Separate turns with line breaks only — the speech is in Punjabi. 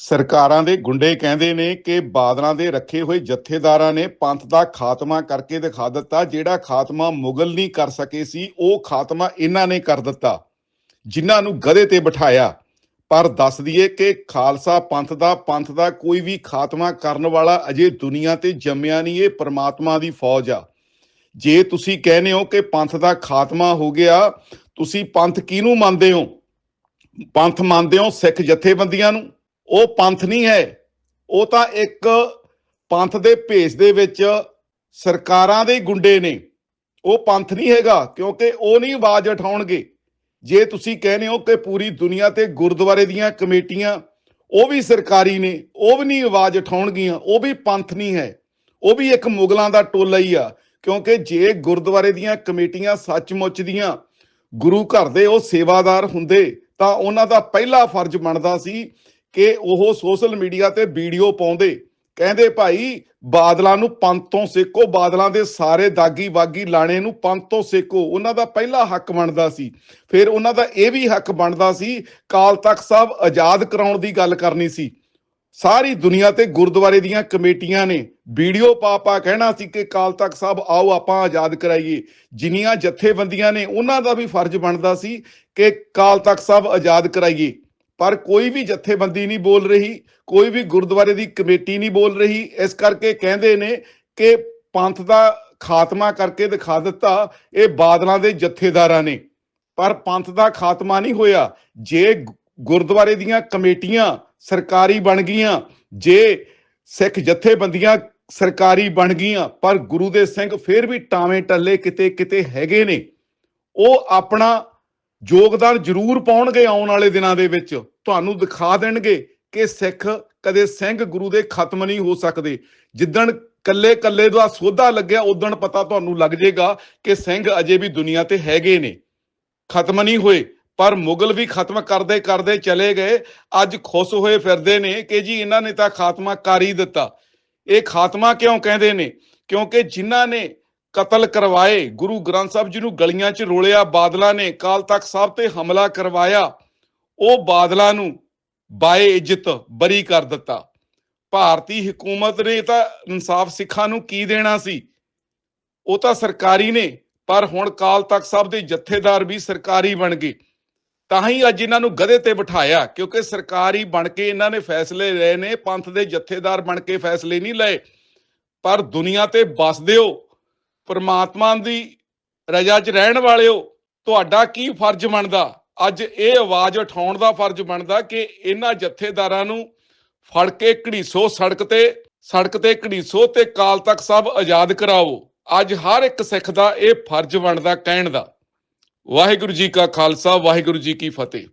ਸਰਕਾਰਾਂ ਦੇ ਗੁੰਡੇ ਕਹਿੰਦੇ ਨੇ ਕਿ ਬਾਦਲਾਂ ਦੇ ਰੱਖੇ ਹੋਏ ਜਥੇਦਾਰਾਂ ਨੇ ਪੰਥ ਦਾ ਖਾਤਮਾ ਕਰਕੇ ਦਿਖਾ ਦਿੱਤਾ, ਜਿਹੜਾ ਖਾਤਮਾ ਮੁਗਲ ਨਹੀਂ ਕਰ ਸਕੇ ਸੀ, ਉਹ ਖਾਤਮਾ ਇਹਨਾਂ ਨੇ ਕਰ ਦਿੱਤਾ, ਜਿਨ੍ਹਾਂ ਨੂੰ ਗਧੇ ਤੇ ਬਿਠਾਇਆ। ਪਰ ਦੱਸ ਦਈਏ ਕਿ ਖਾਲਸਾ ਪੰਥ ਦਾ ਪੰਥ ਦਾ ਕੋਈ ਵੀ ਖਾਤਮਾ ਕਰਨ ਵਾਲਾ ਅਜੇ ਦੁਨੀਆ ਤੇ ਜੰਮਿਆ ਨਹੀਂ, ਇਹ ਪ੍ਰਮਾਤਮਾ ਦੀ ਫੌਜ ਆ। ਜੇ ਤੁਸੀਂ ਕਹਿੰਦੇ ਹੋ ਕਿ ਪੰਥ ਦਾ ਖਾਤਮਾ ਹੋ ਗਿਆ, ਤੁਸੀਂ ਪੰਥ ਕਿਹਨੂੰ ਮੰਨਦੇ ਹੋ? ਪੰਥ ਮੰਨਦੇ ਹੋ ਸਿੱਖ ਜਥੇਬੰਦੀਆਂ ਨੂੰ? ਉਹ ਪੰਥ ਨਹੀਂ ਹੈ। ਉਹ ਤਾਂ ਇੱਕ ਪੰਥ ਦੇ ਭੇਸ ਦੇ ਵਿੱਚ ਸਰਕਾਰਾਂ ਦੇ ਗੁੰਡੇ ਨੇ। ਉਹ ਪੰਥ ਨਹੀਂ ਹੈਗਾ, ਕਿਉਂਕਿ ਉਹ ਨਹੀਂ ਆਵਾਜ਼ ਉਠਾਉਣਗੇ। ਜੇ ਤੁਸੀਂ ਕਹਿੰਦੇ ਹੋ ਕਿ ਪੂਰੀ ਦੁਨੀਆ ਤੇ ਗੁਰਦੁਆਰੇ ਦੀਆਂ ਕਮੇਟੀਆਂ ਉਹ ਵੀ ਸਰਕਾਰੀ ਨੇ, ਉਹ ਵੀ ਨਹੀਂ ਆਵਾਜ਼ ਉਠਾਉਣਗੀਆਂ, ਉਹ ਵੀ ਪੰਥ ਨਹੀਂ ਹੈ। ਉਹ ਵੀ ਇੱਕ ਮੁਗਲਾਂ ਦਾ ਟੋਲਾ ਹੀ ਆ, ਕਿਉਂਕਿ ਜੇ ਗੁਰਦੁਆਰੇ ਦੀਆਂ ਕਮੇਟੀਆਂ ਸੱਚਮੁੱਚ ਦੀਆਂ ਗੁਰੂ ਘਰ ਦੇ ਉਹ ਸੇਵਾਦਾਰ ਹੁੰਦੇ, ਤਾਂ ਉਹਨਾਂ ਦਾ ਪਹਿਲਾ ਫਰਜ਼ ਬਣਦਾ ਸੀ ਕਿ ਉਹ ਸੋਸ਼ਲ ਮੀਡੀਆ ਤੇ ਵੀਡੀਓ ਪਾਉਂਦੇ। ਕਹਿੰਦੇ ਭਾਈ, ਬਾਦਲਾਂ ਨੂੰ ਪੰਥ ਤੋਂ ਸੇਕੋ, ਬਾਦਲਾਂ ਦੇ ਸਾਰੇ ਦਾਗੀ ਬਾਗੀ ਲਾਣੇ ਨੂੰ ਪੰਥ ਤੋਂ ਸੇਕੋ। ਉਹਨਾਂ ਦਾ ਪਹਿਲਾ ਹੱਕ ਬਣਦਾ ਸੀ। ਫਿਰ ਉਹਨਾਂ ਦਾ ਇਹ ਵੀ ਹੱਕ ਬਣਦਾ ਸੀ, ਕਾਲ ਤਖਤ ਸਾਹਿਬ ਆਜ਼ਾਦ ਕਰਾਉਣ ਦੀ ਗੱਲ ਕਰਨੀ ਸੀ। ਸਾਰੀ ਦੁਨੀਆ ਤੇ ਗੁਰਦੁਆਰੇ ਦੀਆਂ ਕਮੇਟੀਆਂ ਨੇ ਵੀਡੀਓ ਪਾ ਪਾ ਕਹਿਣਾ ਸੀ ਕਿ ਕਾਲ ਤਖਤ ਸਾਹਿਬ, ਆਓ ਆਪਾਂ ਆਜ਼ਾਦ ਕਰਾਈਏ। ਜਿੰਨੀਆਂ ਜਥੇਬੰਦੀਆਂ ਨੇ, ਉਹਨਾਂ ਦਾ ਵੀ ਫਰਜ਼ ਬਣਦਾ ਸੀ ਕਿ ਕਾਲ ਤਖਤ ਸਾਹਿਬ ਆਜ਼ਾਦ ਕਰਾਈਏ। ਪਰ ਕੋਈ ਵੀ ਜਥੇਬੰਦੀ ਨਹੀਂ ਬੋਲ ਰਹੀ, ਕੋਈ ਵੀ ਗੁਰਦੁਆਰੇ ਦੀ ਕਮੇਟੀ ਨਹੀਂ ਬੋਲ ਰਹੀ। ਇਸ ਕਰਕੇ ਕਹਿੰਦੇ ਨੇ ਕਿ ਪੰਥ ਦਾ ਖਾਤਮਾ ਕਰਕੇ ਦਿਖਾ ਦਿੱਤਾ, ਇਹ ਬਾਦਲਾਂ ਦੇ ਜਥੇਦਾਰਾਂ ਨੇ। ਪਰ ਪੰਥ ਦਾ ਖਾਤਮਾ ਨਹੀਂ ਹੋਇਆ। ਜੇ ਗੁਰਦੁਆਰੇ ਦੀਆਂ ਕਮੇਟੀਆਂ ਸਰਕਾਰੀ ਬਣ ਗਈਆਂ, ਜੇ ਸਿੱਖ ਜਥੇਬੰਦੀਆਂ ਸਰਕਾਰੀ ਬਣ ਗਈਆਂ, ਪਰ ਗੁਰੂ ਦੇ ਸਿੰਘ ਫਿਰ ਵੀ ਟਾਵੇਂ ਟੱਲੇ ਕਿਤੇ ਕਿਤੇ ਹੈਗੇ ਨੇ। ਉਹ ਆਪਣਾ ਯੋਗਦਾਨ ਜ਼ਰੂਰ ਪਾਉਣਗੇ ਆਉਣ ਵਾਲੇ ਦਿਨਾਂ ਦੇ ਵਿੱਚ। ਤੁਹਾਨੂੰ ਦਿਖਾ ਦੇਣਗੇ ਕਿ ਸਿੱਖ ਕਦੇ ਸਿੰਘ ਗੁਰੂ ਦੇ ਖਤਮ ਨਹੀਂ ਹੋ ਸਕਦੇ। ਜਿੱਦਣ ਕੱਲੇ ਕੱਲੇ ਦਾ ਸੋਧਾ ਲੱਗਿਆ ਉਦਣ ਪਤਾ ਤੁਹਾਨੂੰ ਲੱਗ ਜਾਏਗਾ ਕਿ ਸਿੰਘ ਅਜੇ ਵੀ ਦੁਨੀਆ ਤੇ ਹੈਗੇ ਨੇ। ਖਤਮ ਨਹੀਂ ਹੋਏ, ਪਰ ਮੁਗਲ ਵੀ ਖਤਮ ਕਰਦੇ ਕਰਦੇ ਚਲੇ ਗਏ। ਅੱਜ ਖੁਸ਼ ਹੋਏ ਫਿਰਦੇ ਨੇ ਕਿ ਜੀ ਇਹਨਾਂ ਨੇ ਤਾਂ ਖਾਤਮਾ ਕਰ ਹੀ ਦਿੱਤਾ। ਇਹ ਖਾਤਮਾ ਕਿਉਂ ਕਹਿੰਦੇ ਨੇ? ਕਿਉਂਕਿ ਜਿਨ੍ਹਾਂ ਨੇ ਕਤਲ ਕਰਵਾਏ। ਗੁਰੂ ਗ੍ਰੰਥ ਸਾਹਿਬ ਜੀ ਨੂੰ ਗਲੀਆਂ 'ਚ ਰੋਲਿਆ। ਬਾਦਲਾਂ ਨੇ ਕਾਲ ਤਖਤ ਸਾਹਿਬ ਤੇ ਹਮਲਾ ਕਰਵਾਇਆ। ਉਹ ਬਾਦਲਾਂ ਨੂੰ ਬਾਏ ਇੱਜ਼ਤ ਬਰੀ ਕਰ ਦਿੱਤਾ। ਭਾਰਤੀ ਹਕੂਮਤ ਨੇ ਤਾਂ ਇਨਸਾਫ ਸਿੱਖਾਂ ਨੂੰ ਕੀ ਦੇਣਾ ਸੀ? ਉਹ ਤਾਂ ਸਰਕਾਰੀ ਨੇ, ਪਰ ਹੁਣ ਕਾਲ ਤਖਤ ਸਾਹਿਬ ਦੇ ਜਥੇਦਾਰ ਵੀ ਸਰਕਾਰੀ ਬਣ ਗਏ। ਤਾਂ ਹੀ ਅੱਜ ਇਹਨਾਂ ਨੂੰ ਗਧੇ ਤੇ ਬਿਠਾਇਆ, ਕਿਉਂਕਿ ਸਰਕਾਰੀ ਬਣ ਕੇ ਇਹਨਾਂ ਨੇ ਫੈਸਲੇ ਲਏ ਨੇ। ਪੰਥ ਦੇ ਜਥੇਦਾਰ ਬਣ ਕੇ ਫੈਸਲੇ ਨਹੀਂ ਲਏ। ਪਰ ਦੁਨੀਆ ਤੇ ਬਸਦੇ ਹੋ। ਪਰਮਾਤਮਾ ਦੀ ਰਜਾ 'ਚ ਰਹਿਣ ਵਾਲਿਓ, ਤੁਹਾਡਾ ਕੀ ਫਰਜ਼ ਬਣਦਾ? ਅੱਜ ਇਹ ਆਵਾਜ਼ ਉਠਾਉਣ ਦਾ ਫਰਜ਼ ਬਣਦਾ ਕਿ ਇਹਨਾਂ ਜਥੇਦਾਰਾਂ ਨੂੰ ਫੜ ਕੇ ਘੜੀਸੋ ਸੜਕ ਤੇ ਸੜਕ ਤੇ ਘੜੀਸੋ ਤੇ ਕਾਲ ਤੱਕ ਸਭ ਆਜ਼ਾਦ ਕਰਾਓ। ਅੱਜ ਹਰ ਇੱਕ ਸਿੱਖ ਦਾ ਇਹ ਫਰਜ਼ ਬਣਦਾ ਕਹਿਣ ਦਾ। ਵਾਹਿਗੁਰੂ ਜੀ ਕਾ ਖਾਲਸਾ, ਵਾਹਿਗੁਰੂ ਜੀ ਕੀ ਫਤਿਹ।